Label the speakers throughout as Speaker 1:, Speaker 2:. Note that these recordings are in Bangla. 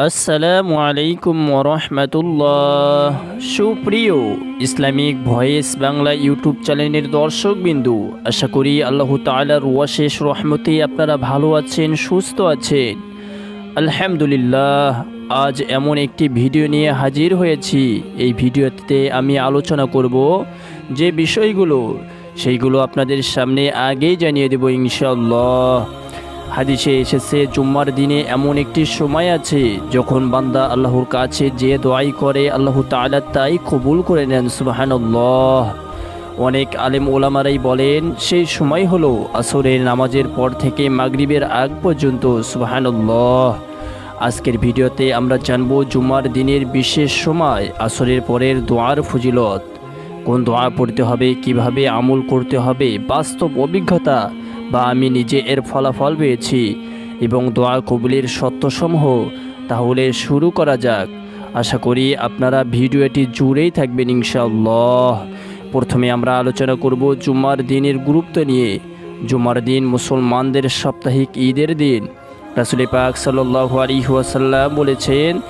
Speaker 1: আসসালামু আলাইকুম রহমতুল্লাহ সুপ্রিয় ইসলামিক ভয়েস বাংলা ইউটিউব চ্যানেলের দর্শকবিন্দু, আশা করি আল্লাহ তালার ওয়াশেষ রহমতে আপনারা ভালো আছেন, সুস্থ আছেন। আলহামদুলিল্লাহ, আজ এমন একটি ভিডিও নিয়ে হাজির হয়েছি। এই ভিডিওতে আমি আলোচনা করব যে বিষয়গুলো, সেইগুলো আপনাদের সামনে আগেই জানিয়ে দেব ইনশাল্লাহ হাদিসে এসেছে, জুম্মার দিনে এমন একটি সময় আছে যখন বান্দা আল্লাহর কাছে যে দোয়াই করে, আল্লাহ তাআলা তাই কবুল করে নেন, সুবাহানল্লাহ। অনেক আলেম ওলামারাই বলেন, সেই সময় হলো আসরের নামাজের পর থেকে মাগরিবের আগ পর্যন্ত, সুবাহানল্লাহ। আজকের ভিডিওতে আমরা জানব জুম্মার দিনের বিশেষ সময়, আসরের পরের দোয়ার ফজিলত। কোন দোয়া পড়তে হবে, কীভাবে আমল করতে হবে, বাস্তব অভিজ্ঞতা বা আমি নিজে এর ফলাফল পেয়েছি এবং দোয়া কবুলের সত্যসমূহ, তাহলে শুরু করা যাক। আশা করি আপনারা ভিডিওটি জুড়েই থাকবেন ইনশাআল্লাহ। প্রথমে আমরা আলোচনা করব জুম্মার দিনের গুরুত্ব নিয়ে। জুম্মার দিন মুসলমানদের সাপ্তাহিক ঈদের দিন। রাসুল পাক আলিহাসাল্লাম বলেছেন,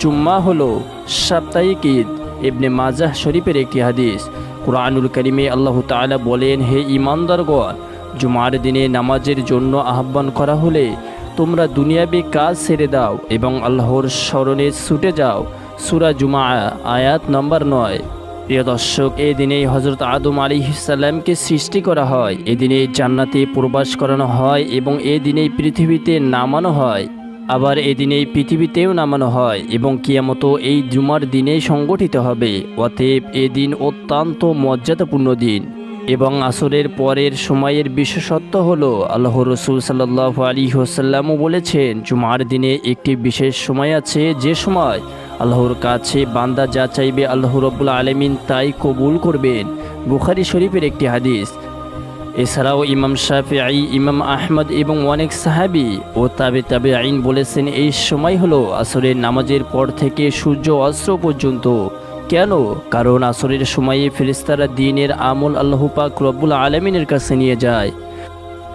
Speaker 1: জুম্মা হলো সাপ্তাহিক ঈদ। ইবনে মাজাহ শরীফের একটি হাদিস। কুরআনুল করিমে আল্লাহ তাআলা বলেন, হে ইমানদারগণ জুমার দিনে নামাজের জন্য আহ্বান করা হলে তোমরা দুনিয়াবি কাজ ছেড়ে দাও এবং আল্লাহর স্মরণে ছুটে যাও। সুরা জুমা আয়াত নম্বর নয়। প্রিয় দর্শক, এই দিনেই হজরত আদম আলী ইসাল্লামকে সৃষ্টি করা হয়। এদিনে জান্নাতে প্রবাস করানো হয় এবং এই দিনেই পৃথিবীতে নামানো হয়। আবার এদিনেই পৃথিবীতেও নামানো হয় এবং কিয়ামত এই জুমার দিনেই সংগঠিত হবে। অতএব এদিন অত্যন্ত মর্যাদাপূর্ণ দিন। এবং আসরের পরের সময়ের বিশেষত্ব হলো আল্লাহ রসুল সাল্লাহ আলী হোসাল্লামও বলেছেন, জুমার দিনে একটি বিশেষ সময় আছে, যে সময় আল্লাহর কাছে বান্দা যা চাইবে আল্লাহ রব্বুল্লা আলমিন তাই কবুল করবেন। বুখারি শরীফের একটি হাদিস। এছাড়াও ইমাম শাফিআই ইমাম আহমদ এবং অনেক সাহাবি ও তাবে তাবে আইন বলেছেন, এই সময় হলো আসরের নামাজের পর থেকে সূর্য অস্ত্র পর্যন্ত কেন? কারণ আসরের সময়ে ফেরিস্তারা দিনের আমল আল্লাহ পাক রব্বুল আলমিনের কাছে নিয়ে যায়।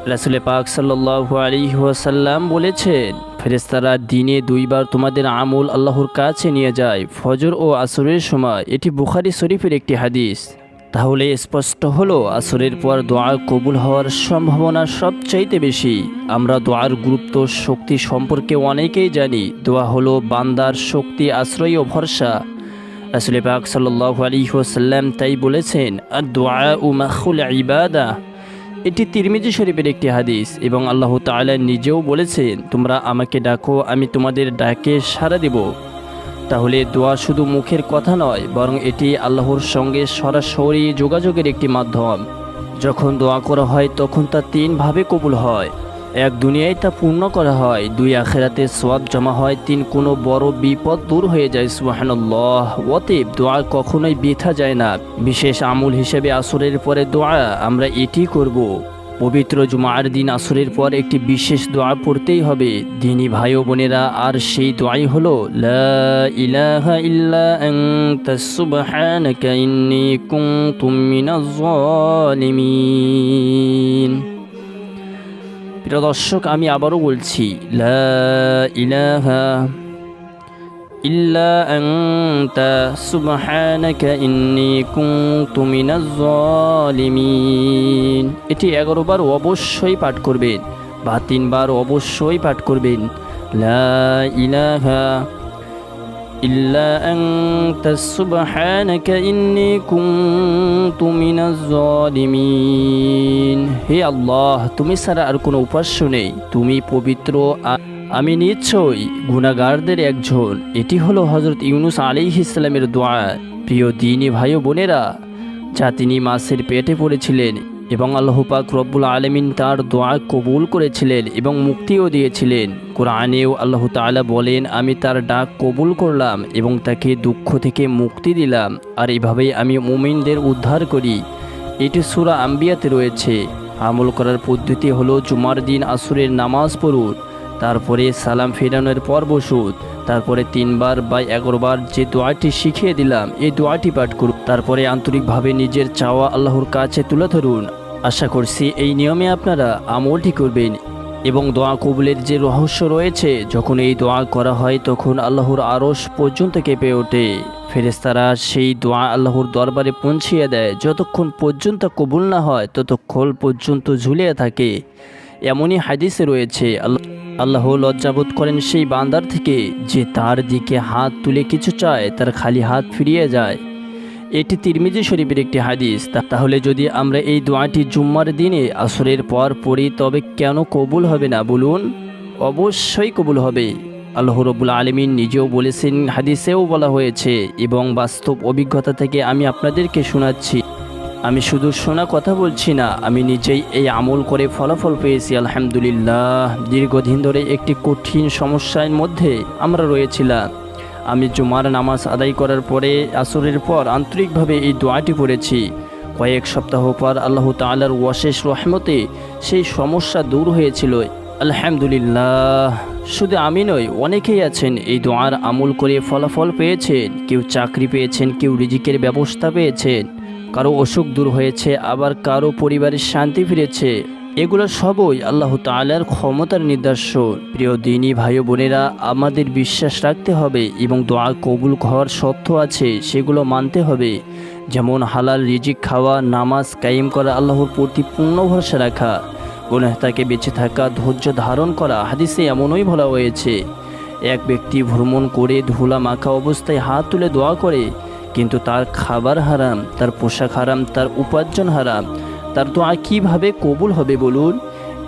Speaker 1: রাসুল পাক সাল্লাহ আলিহাসাল্লাম বলেছেন ফেরেস্তারা দিনে দুইবার তোমাদের আমল আল্লাহর কাছে নিয়ে যায়, ফজর ও আসরের সময়। এটি বুখারি শরীফের একটি হাদিস। তাহলে স্পষ্ট হলো, আসরের পর দোয়া কবুল হওয়ার সম্ভাবনা সবচাইতে বেশি। আমরা দোয়ার গুরুত্ব শক্তি সম্পর্কে অনেকেই জানি। দোয়া হলো বান্দার শক্তি, আশ্রয় ও ভরসা। রাসুল পাক সাল্লাহ আলিহাসাল্লাম তাই বলেছেন দোয়া ও মাখুল ইবাদা। এটি তিরমিজি শরীফের একটি হাদিস এবং আল্লাহ তাআলা নিজেও বলেছেন, তোমরা আমাকে ডাকো, আমি তোমাদের ডাকে সাড়া দেব। তাহলে দোয়া শুধু মুখের কথা নয়, বরং এটি আল্লাহর সঙ্গে সরাসরি যোগাযোগের একটি মাধ্যম। যখন দোয়া করা হয়, তখন তা তিনভাবে কবুল হয়। এক দুনিয়ায় তা পূর্ণ করা হয়, দুই আখেরাতে সোয়াব জমা হয়, তিন কোনো বড় বিপদ দূর হয়ে যায় সুবাহান্লাহ অতএব দোয়া কখনোই বৃথা যায় না। বিশেষ আমল হিসেবে আসরের পরে দোয়া, আমরা এটি করব। পবিত্র জুমার দিন আসরের পর একটি বিশেষ দোয়া পড়তেই হবে। দিনী ভাই ও বোনেরা, আর সেই দোয়াই হলো, লা প্রিয় দর্শক, আমি আবারও বলছি ইল্লা এটি এগারো বার অবশ্যই পাঠ করবেন বা তিনবার অবশ্যই পাঠ করবেন। লা ইলাহা ইল্লা আনতা সুবহানাকা ইন্নী কুনতু মিনাজ জালিমিন হে আল্লাহ, তুমি ছাড়া আর কোনো উপাস্য নেই। তুমি পবিত্র আমি নিশ্চয়ই গুণাগারদের একজন। এটি হলো হজরত ইউনুস আলী ইসলামের দোয়া। প্রিয় দিনী ভাই বোনেরা, যা তিনি মাসের পেটে পড়েছিলেন এবং আল্লাহ পাক রব্বুল আলমিন তার দোয়া কবুল করেছিলেন এবং মুক্তিও দিয়েছিলেন। কোরআনেও আল্লাহ তাআলা বলেন, আমি তার ডাক কবুল করলাম এবং তাকে দুঃখ থেকে মুক্তি দিলাম। আর এভাবেই আমি মুমিনদের উদ্ধার করি। এটি সুরা আম্বিয়াতে রয়েছে। আমল করার পদ্ধতি হলো জুমার দিন আসরের নামাজ পড়ুন, তারপরে সালাম ফেরানোর পর বসুন, তারপরে তিনবার বা এগারোবার যে দোয়াটি শিখিয়ে দিলাম, এই দোয়াটি পাঠ করুন, তারপরে আন্তরিকভাবে নিজের চাওয়া আল্লাহর কাছে তুলে ধরুন। আশা করছি এই নিয়মে আপনারা আমলটি করবেন এবং দোয়া কবুলের যে রহস্য রয়েছে, যখন এই দোয়া করা হয় তখন আল্লাহর আরশ পর্যন্ত কেঁপে ওঠে। ফেরেস্তারা সেই দোয়া আল্লাহর দরবারে পৌঁছিয়ে দেয়। যতক্ষণ পর্যন্ত কবুল না হয়, ততক্ষণ পর্যন্ত ঝুলিয়ে থাকে। এমনই হাদিসে রয়েছে, আল্লাহ আল্লাহ লজ্জাবোধ করেন সেই বান্দার থেকে যে তার দিকে হাত তুলে কিছু চায়, তার খালি হাত ফিরিয়ে যায়। এটি তিরমিজি শরীফের একটি হাদিস। তাহলে যদি আমরা এই দোয়াটি জুম্মার দিনে আসরের পর পড়ি, তবে কেন কবুল হবে না বলুন? অবশ্যই কবুল হবে। আল্লাহ রবুল আলমিন নিজেও বলেছেন, হাদিসেও বলা হয়েছে, এবং বাস্তব অভিজ্ঞতা থেকে আমি আপনাদেরকে শোনাচ্ছি। আমি শুধু শোনা কথা বলছি না, আমি নিজেই এই আমল করে ফলাফল পেয়েছি, আলহামদুলিল্লাহ। দীর্ঘদিন ধরে একটি কঠিন সমস্যার মধ্যে আমরা রয়েছিলাম। আমি জুমার নামাজ আদায় করার পরে আসরের পর আন্তরিকভাবে এই দোয়াটি পড়েছি। কয়েক সপ্তাহ পর আল্লাহ তাআলার ওয়াশেষ রহমতে সেই সমস্যা দূর হয়েছিল। আলহামদুলিল্লাহ। শুধু আমি নই, অনেকেই আছেন এই দোয়ার আমল করে ফলাফল পেয়েছেন, কেউ চাকরি পেয়েছেন, কেউ রিজিকের ব্যবস্থা পেয়েছেন। কারও অসুখ দূর হয়েছে, আবার কারও পরিবারের শান্তি ফিরেছে। এগুলো সবই আল্লাহ তাআলার ক্ষমতার নিদর্শন। প্রিয় দিনী ভাই বোনেরা, আমাদের বিশ্বাস রাখতে হবে এবং দোয়া কবুল হওয়ার সত্য আছে, সেগুলো মানতে হবে। যেমন হালাল রিজিক খাওয়া, নামাজ কায়েম করা, আল্লাহর প্রতি পূর্ণ ভরসা রাখা গুনাহতাকে বেঁচে থাকা, ধৈর্য ধারণ করা, হাদিসে এমনই বলা হয়েছে। এক ব্যক্তি ভ্রমণ করে ধুলা মাখা অবস্থায় হাত তুলে দোয়া করে, কিন্তু তার খাবার হারাম, তার পোশাক হারাম, তার উপার্জন হারাম তার দোয়া কীভাবে কবুল হবে বলুন?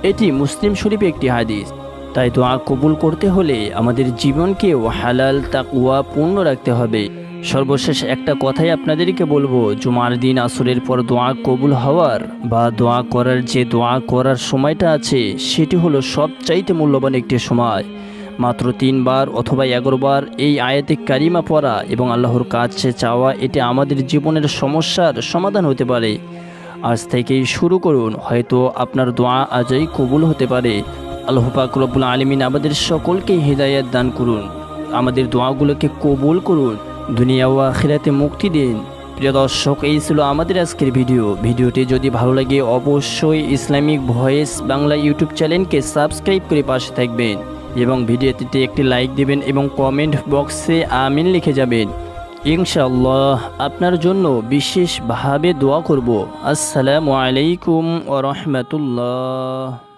Speaker 1: এটি মুসলিম শরীফে একটি হাদিস। তাই দোয়া কবুল করতে হলে আমাদের জীবনকেও হালাল তাকুয়া পূর্ণ রাখতে হবে। সর্বশেষ একটা কথাই আপনাদেরকে বলব, জুমার দিন আসরের পর দোয়া কবুল হওয়ার বা দোয়া করার যে দোয়া করার সময়টা আছে, সেটি হলো সবচাইতে মূল্যবান একটি সময়। মাত্র তিনবার অথবা এগারোবার এই আয়াতে কারিমা পড়া এবং আল্লাহর কাছে চাওয়া, এটি আমাদের জীবনের সমস্যার সমাধান হতে পারে। আজ থেকেই শুরু করুন। হয়তো আপনার দোয়া আজই কবুল হতে পারে। আল্লাহ পাক রব্বুল আলমিন আমাদের সকলকে হৃদায়ত দান করুন। আমাদের দোয়াগুলোকে কবুল করুন। দুনিয়া ও আখিরাতে মুক্তি দিন। প্রিয় দর্শক, এই ছিল আমাদের আজকের ভিডিও। ভিডিওটি যদি ভালো লাগে, অবশ্যই ইসলামিক ভয়েস বাংলা ইউটিউব চ্যানেলকে সাবস্ক্রাইব করে পাশে থাকবেন এবং ভিডিওটিতে একটি লাইক দেবেন এবং কমেন্ট বক্সে আমিন লিখে যাবেন। ইনশাআল্লাহ আপনার জন্য বিশেষভাবে দোয়া করব। আসসালামু আলাইকুম ও রহমতুল্লাহ।